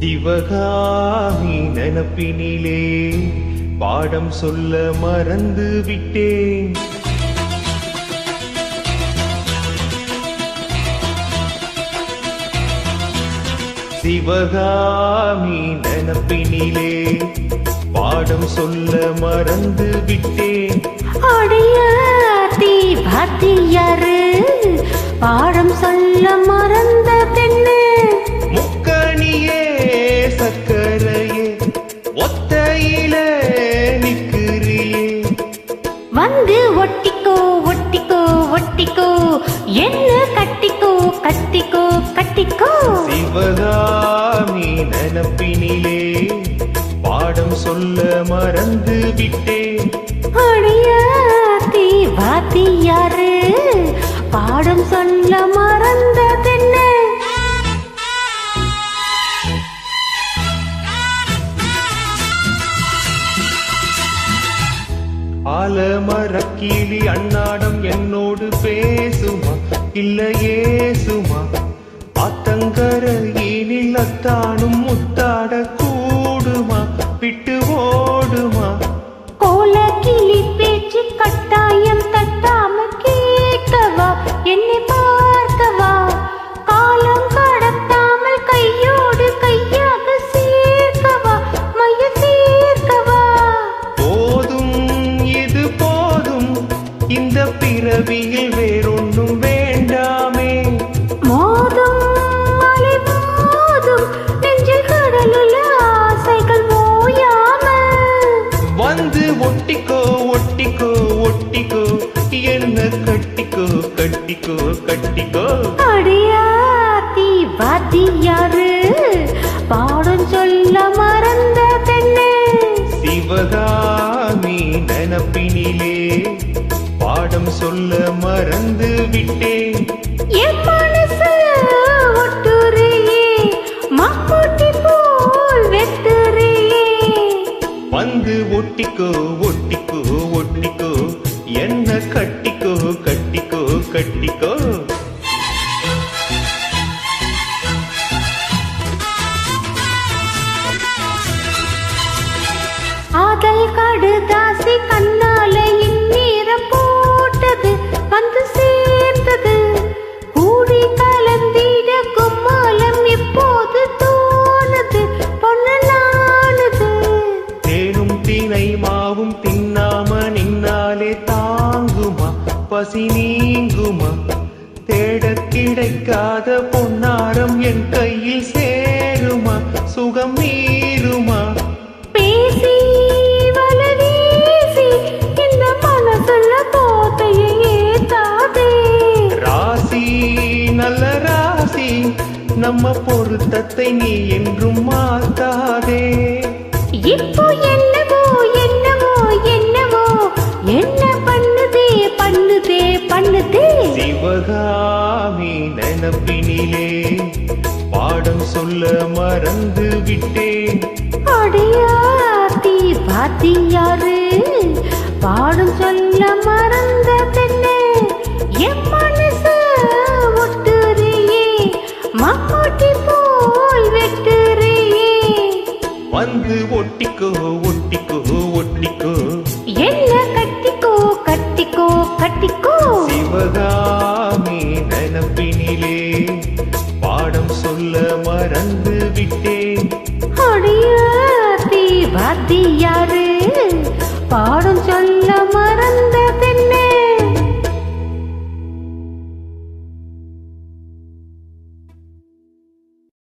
சிவகாமி நினப்பினிலே பாடம் சொல்ல மறந்து விட்டேன். சிவகாமி நினப்பினிலே பாடம் சொல்ல மறந்து விட்டேன். பாடம் சொல்ல மறந்த பெண்ணு என்ன கட்டிக்கோ கட்டிக்கோ கட்டிக்கோ? சிவகாமி நினப்பினிலே பாடம் சொல்ல மறந்து விட்டேன். அடியாத்தி பாத்தியாரு பாடம் சொல்ல ஆலமரக்கீழி அன்னாடம் என்னோடு பேசுமா? இல்லையே சுமா ஆத்தங்கரையினில் அத்தானும் முத்தாட கூடுமா? விட்டு ஒட்டிக்கோ ஒட்டிக்கோ ஒட்டிக்கோ. என்ன கட்டிக்கோ கட்டிக்கோ கட்டிக்கோ. அடியாத்தி வாத்தியாரு பாடம் சொல்ல மறந்த பெண்ணே. சிவகாமி நினப்பினிலே பாடம் சொல்ல மறந்து விட்டேன். ஒட்டிக்கோ ஒட்டிக்கோ ஒட்டிக்கோ. என்ன கட்டிக்கோ கட்டிக்கோ கட்டிக்கோ. ஆதல் காடு தாசி இந்நீரம் நீங்குமா தேட கிடைக்காத பொன்னாரம் என் கையில் சேருமா? சுகம் மீறுமா? பேசி வல வீசி இந்த மனசுல கோட்டையை ஏத்தாதே. ராசி நல்ல ராசி நம்ம பொருத்தத்தை நீ என்றும் மாத்தாதே. இப்போ என்னவோ என்னவோ என்ன சிவகாமி நினப்பினிலே பாடம் சொல்ல மறந்து விட்டேன். அடியாத்தி பாத்தியாரு பாடும் சொல்ல மறந்த பெண்ணே என் மனசு ஒட்டுறியே மக்கூட்டி போல் வெட்டுறியே. வந்து ஒட்டிக்கோ ஒட்டிக்கோ ஒட்டிக்கோ. என்ன கட்டிக்கோ கட்டிக்கோ கட்டிக்கோ. சிவகாமி சொல்ல மறந்து விட்டேன். அடியாத்தி வாத்தியாரு பாடும் சொல்ல